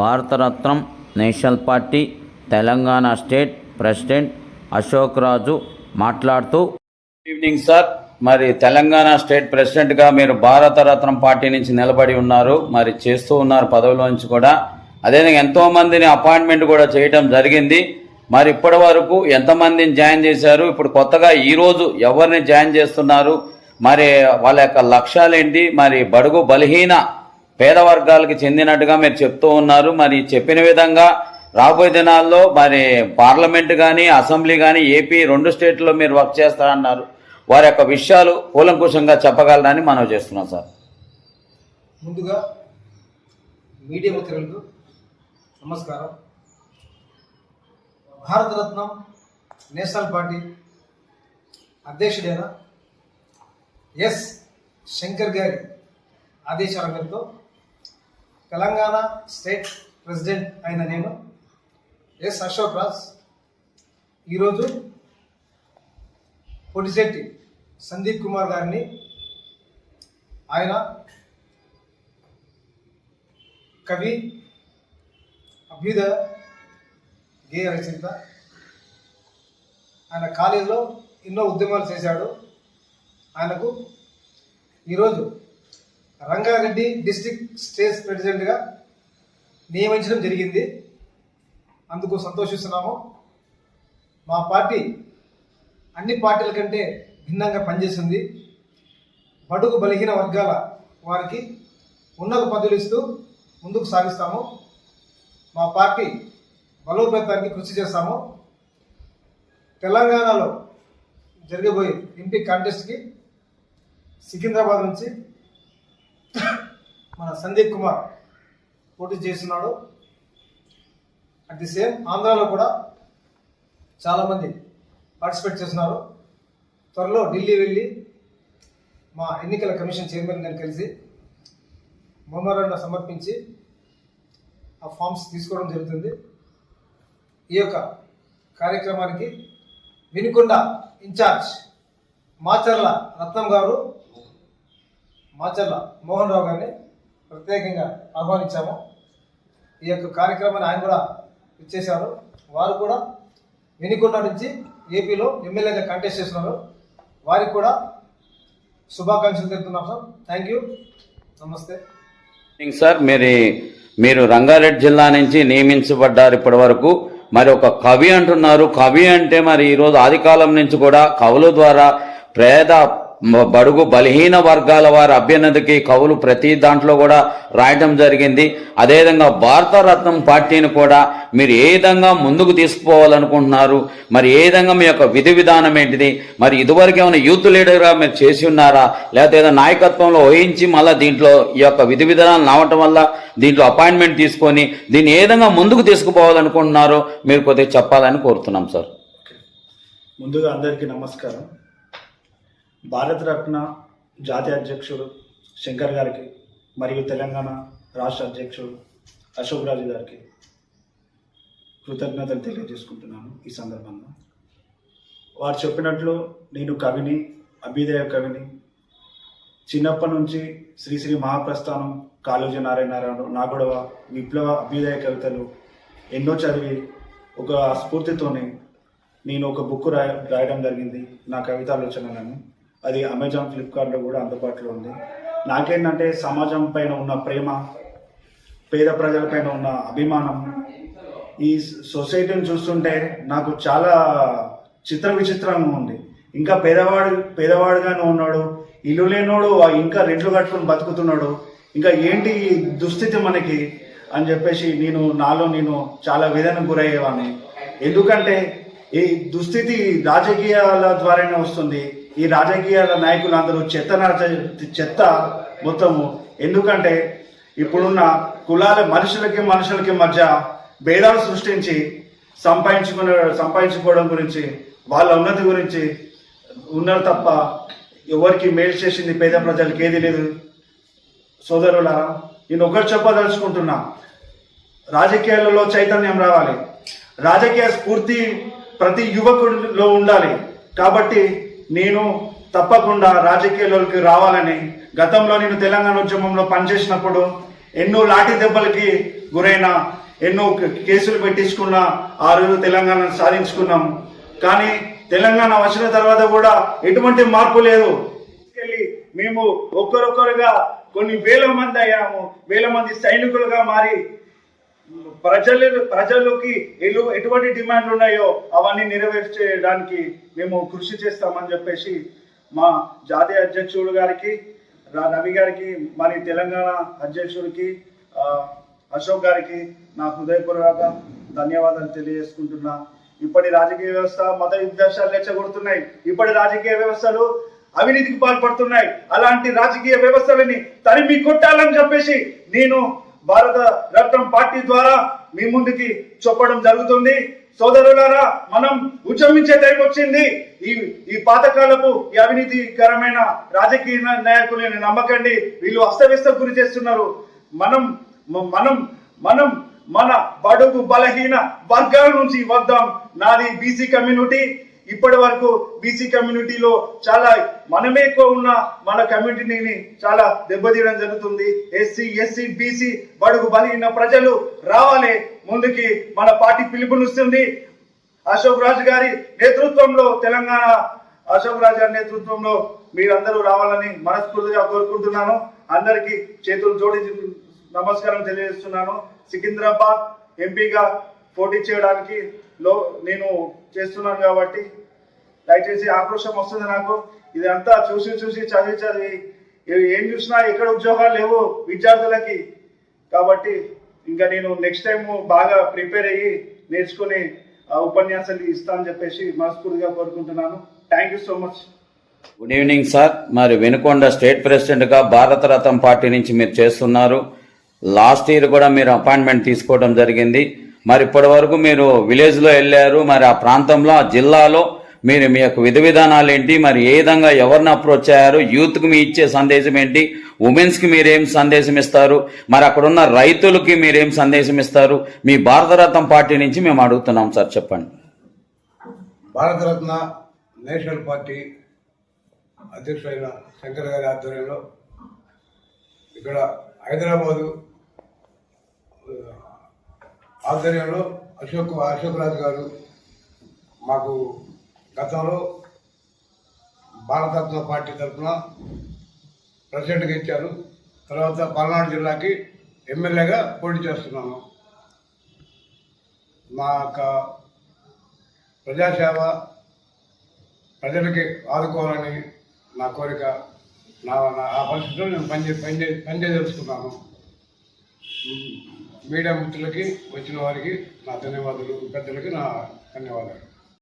Bharataratnam national party Telangana state president Ashok Raju మాట్లాడుతూ good evening sir మరి Telangana state ప్రెసిడెంట్గా మీరు భారతరత్నం పార్టీ నుంచి నిలబడి ఉన్నారు మరి చేస్తూ ఉన్నారు పదవిలో నుంచి కూడా. అదేవిధంగా ఎంతో మందిని అపాయింట్మెంట్ కూడా చేయటం జరిగింది. మరి ఇప్పటి వరకు ఎంతమందిని జాయిన్ చేశారు? ఇప్పుడు కొత్తగా ఈరోజు ఎవరిని జాయిన్ చేస్తున్నారు? మరి వాళ్ళ యొక్క లక్ష్యాలు ఏంటి? మరి బడుగు బలహీన పేద వర్గాలకు చెందినట్టుగా మీరు చెప్తూ ఉన్నారు. మరి చెప్పిన విధంగా రాబోయే దినాల్లో మరి పార్లమెంట్ కానీ అసెంబ్లీ కానీ ఏపీ రెండు స్టేట్లో మీరు వర్క్ చేస్తారన్నారు. వారి యొక్క విషయాలు కూలంకుషంగా చెప్పగలరని మనం చేస్తున్నాం సార్. ముందుగా మీడియా మిత్రులకు నమస్కారం. భారతరత్నం నేషనల్ పార్టీ అధ్యక్షుడైన ఎస్ శంకర్ గారి ఆదేశాల మేరకు తెలంగాణ స్టేట్ ప్రెసిడెంట్ అయిన నేను ఎస్ అశోక్ రాజ్. ఈరోజు పొడిశెట్టి సందీప్ కుమార్ గారిని ఆయన కవి అభ్యుదయ గేయ రచయిత ఆయన కాలేజీలో ఎన్నో ఉద్యమాలు చేశాడు. ఆయనకు ఈరోజు రంగారెడ్డి డిస్టిక్ స్టేట్ ప్రెసిడెంట్గా నియమించడం జరిగింది. అందుకు సంతోషిస్తున్నాము. మా పార్టీ అన్ని పార్టీల కంటే భిన్నంగా పనిచేస్తుంది. బడుగు బలహీన వర్గాల వారికి ఉన్నత పదవులు ఇస్తూ ముందుకు సాగిస్తాము. మా పార్టీ బలోపేతానికి కృషి చేస్తాము. తెలంగాణలో జరగబోయే ఎంపీ కాంటెస్ట్కి సికింద్రాబాద్ నుంచి మన సందీప్ కుమార్ పోటీ చేస్తున్నాడు. అట్ ది సేమ్ ఆంధ్రాలో కూడా చాలామంది పార్టిసిపేట్ చేస్తున్నారు. త్వరలో ఢిల్లీ వెళ్ళి మా ఎన్నికల కమిషన్ చైర్మన్ గారిని కలిసి మెమోరాండం సమర్పించి ఆ ఫామ్స్ తీసుకోవడం జరుగుతుంది. ఈ యొక్క కార్యక్రమానికి వినుకొండ ఇన్ఛార్జ్ మాచర్ల రత్నం గారు మాచర్ల మోహన్ రావు గారిని ప్రత్యేకంగా ఆహ్వానించాము. ఈ యొక్క కార్యక్రమాన్ని ఆయన కూడా ఇచ్చేశారు వారు కూడా వెనుకొండ నుంచి ఏపీలో ఎమ్మెల్యేగా కంటెస్ట్ చేస్తున్నారు. వారికి కూడా శుభాకాంక్షలు తెలుపుతున్నాం సార్. థ్యాంక్ యూ నమస్తే. సార్ మీరు మీరు రంగారెడ్డి జిల్లా నుంచి నియమించబడ్డారు ఇప్పటి వరకు మరి ఒక కవి అంటున్నారు. కవి అంటే మరి ఈరోజు ఆదికాలం నుంచి కూడా కవుల ద్వారా పేద బడుగు బలహీన వర్గాల వారి అభ్యున్నతికి కవులు ప్రతి దాంట్లో కూడా రాయటం జరిగింది. అదేవిధంగా భారతరత్నం పార్టీని కూడా మీరు ఏ విధంగా ముందుకు తీసుకుపోవాలనుకుంటున్నారు? మరి ఏ విధంగా మీ యొక్క విధి విధానం ఏంటిది? మరి ఇదివరకు ఏమైనా యూత్ లీడర్గా మీరు చేసి ఉన్నారా? లేకపోతే ఏదో నాయకత్వంలో వహించి మళ్ళీ దీంట్లో ఈ యొక్క విధి విధానాలు రావటం వల్ల దీంట్లో అపాయింట్మెంట్ తీసుకొని దీన్ని ఏ విధంగా ముందుకు తీసుకుపోవాలనుకుంటున్నారో మీరు కొద్దిగా చెప్పాలని కోరుతున్నాం సార్. ముందుగా అందరికీ నమస్కారం. భారతరత్న జాతీయ అధ్యక్షుడు శంకర్ గారికి మరియు తెలంగాణ రాష్ట్ర అధ్యక్షుడు అశోక్ రాజు గారికి కృతజ్ఞతలు తెలియజేసుకుంటున్నాను ఈ సందర్భంగా. వారు చెప్పినట్లు నేను కవిని అభ్యుదయ కవిని. చిన్నప్పటి నుంచి శ్రీశ్రీ మహాప్రస్థానం కాళోజీ నారాయణరావు నాగొడవ విప్లవ అభ్యుదయ కవితలు ఎన్నో చదివి ఒక స్ఫూర్తితోనే నేను ఒక బుక్ రాయ రాయడం జరిగింది. నా కవితాలోచనలను అది అమెజాన్ ఫ్లిప్కార్ట్లో కూడా అందుబాటులో ఉంది. నాకేంటంటే సమాజం పైన ఉన్న ప్రేమ పేద ప్రజలపైన ఉన్న అభిమానం ఈ సొసైటీని చూస్తుంటే నాకు చాలా చిత్ర విచిత్రంగా ఉంది. ఇంకా పేదవాడు పేదవాడుగానే ఉన్నాడు ఇల్లు లేనోడు ఆ ఇంకా రెంట్లు కట్టుకొని బతుకుతున్నాడు ఇంకా ఏంటి ఈ దుస్థితి మనకి అని చెప్పేసి నేను నాలో నేను చాలా వేదనకు గురయ్యేవాడిని. ఎందుకంటే ఈ దుస్థితి రాజకీయాల ద్వారానే వస్తుంది. ఈ రాజకీయాల నాయకులు అందరూ చెత్త చెత్త మొత్తము. ఎందుకంటే ఇప్పుడున్న కులాల మనుషులకి మనుషులకి మధ్య భేదాలు సృష్టించి సంపాదించుకునే సంపాదించుకోవడం గురించి వాళ్ళ ఉన్నతి గురించి ఉన్నారు తప్ప ఎవరికి మేలు చేసింది పేద ప్రజలకి ఏది లేదు. సోదరులారా నేను ఒకటి చెప్పదలుచుకుంటున్నా. రాజకీయాలలో చైతన్యం రావాలి. రాజకీయ స్ఫూర్తి ప్రతి యువకుడిలో ఉండాలి. కాబట్టి నేను తప్పకుండా రాజకీయాల్లోకి రావాలని గతంలో నేను తెలంగాణ ఉద్యమంలో పనిచేసినప్పుడు ఎన్నో లాఠీ దెబ్బలకి గురైన ఎన్నో కేసులు పెట్టించుకున్న ఆ రోజు తెలంగాణను సాధించుకున్నాం. కానీ తెలంగాణ వచ్చిన తర్వాత కూడా ఎటువంటి మార్పు లేదు. మేము ఒక్కరొక్కరుగా కొన్ని వేల మంది అయ్యాము. వేల మంది సైనికులుగా మారి ప్రజలు ప్రజలకి ఎలు ఎటువంటి డిమాండ్లు ఉన్నాయో అవన్నీ నెరవేర్చేయడానికి మేము కృషి చేస్తామని చెప్పేసి మా జాతీయ అధ్యక్షుడు గారికి రా- రవి గారికి మరి తెలంగాణ అధ్యక్షుడికి అశోక్ గారికి నా హృదయపూర్వక ధన్యవాదాలు తెలియజేసుకుంటున్నా. ఇప్పటి రాజకీయ వ్యవస్థ మత విద్వేషాలు రెచ్చగొడుతున్నాయి. ఇప్పటి రాజకీయ వ్యవస్థలు అవినీతికి పాల్పడుతున్నాయి. అలాంటి రాజకీయ వ్యవస్థలని తరిమి కొట్టాలని చెప్పేసి నేను భారత రత్నం పార్టీ ద్వారా మీ ముందుకి చెప్పడం జరుగుతుంది. సోదరులారా మనం ఉచ్చమించే టైం వచ్చింది. ఈ ఈ పాతకాలపు ఈ అవినీతికరమైన రాజకీయ నాయకులని నమ్మకండి. వీళ్ళు అస్తవ్యస్త గురి చేస్తున్నారు. మనం మనం మనం మన బడుగు బలహీన వర్గాల నుంచి వద్దాం. నాది బీసీ కమ్యూనిటీ. ఇప్పటి వరకు బీసీ కమ్యూనిటీలో చాలా మనమే ఎక్కువ ఉన్న మన కమ్యూనిటీని చాలా దెబ్బతీయడం జరుగుతుంది. ఎస్సీ ఎస్సీ బీసీ బడుగు బలిగిన ప్రజలు రావాలి ముందుకి మన పార్టీ పిలుపునిస్తుంది. అశోక్ రాజు గారి నేతృత్వంలో తెలంగాణ అశోక్ రాజు గారి నేతృత్వంలో మీరందరూ రావాలని మనస్ఫూర్తిగా కోరుకుంటున్నాను. అందరికీ చేతులు జోడించి నమస్కారం తెలియజేస్తున్నాను. సికింద్రాబాద్ ఎంపీగా పోటీ చేయడానికి లో నేను చేస్తున్నాను కాబట్టి దయచేసి ఆక్రోషం వస్తుంది నాకు. ఇదంతా చూసి చూసి చదివి చదివి ఏం చూసినా ఎక్కడ ఉద్యోగాలు లేవు విద్యార్థులకి. కాబట్టి ఇంకా నేను నెక్స్ట్ టైం బాగా ప్రిపేర్ అయ్యి నేర్చుకుని ఆ, ఉపన్యాసాలు ఇస్తానని చెప్పేసి మనస్ఫూర్తిగా కోరుకుంటున్నాను. Thank you so much good evening sir మరి వెనుకొండ స్టేట్ ప్రెసిడెంట్గా భారత రథం పార్టీ నుంచి మీరు చేస్తున్నారు. లాస్ట్ ఇయర్ కూడా మీరు అపాయింట్మెంట్ తీసుకోవడం జరిగింది. మరి ఇప్పటి వరకు మీరు విలేజ్లో వెళ్ళారు మరి ఆ ప్రాంతంలో ఆ జిల్లాలో మీరు మీ యొక్క విధి విధానాలు ఏంటి మరి ఏ విధంగా ఎవరిని అప్రోచ్ అయ్యారు యూత్కి మీ ఇచ్చే సందేశం ఏంటి ఉమెన్స్కి మీరేం సందేశం ఇస్తారు మరి అక్కడ ఉన్న రైతులకి మీరేం సందేశం ఇస్తారు మీ భారతరత్నం పార్టీ నుంచి మేము అడుగుతున్నాం సార్ చెప్పండి. భారతరత్న నేషనల్ పార్టీ అధ్యక్షుడైన శంకర్ గారి ఆధ్వర్యంలో ఇక్కడ హైదరాబాదు ఆధ్వర్యంలో అశోక్ అశోక్ రాజు గారు మాకు గతంలో భారతత్వ పార్టీ తరఫున ప్రెసిడెంట్గా ఇచ్చారు. తర్వాత పల్నాడు జిల్లాకి ఎమ్మెల్యేగా పోటీ చేస్తున్నాను మా యొక్క ప్రజాసేవ ప్రజలకి ఆదుకోవాలని నా కోరిక. నా నా- ఆ పరిస్థితిలో నేను పనిచే పనిచే పనిచేయదలుచుకున్నాను మీడియా మిత్రులకి వచ్చిన వారికి నా ధన్యవాదాలు పెద్దలకి నా ధన్యవాదాలు.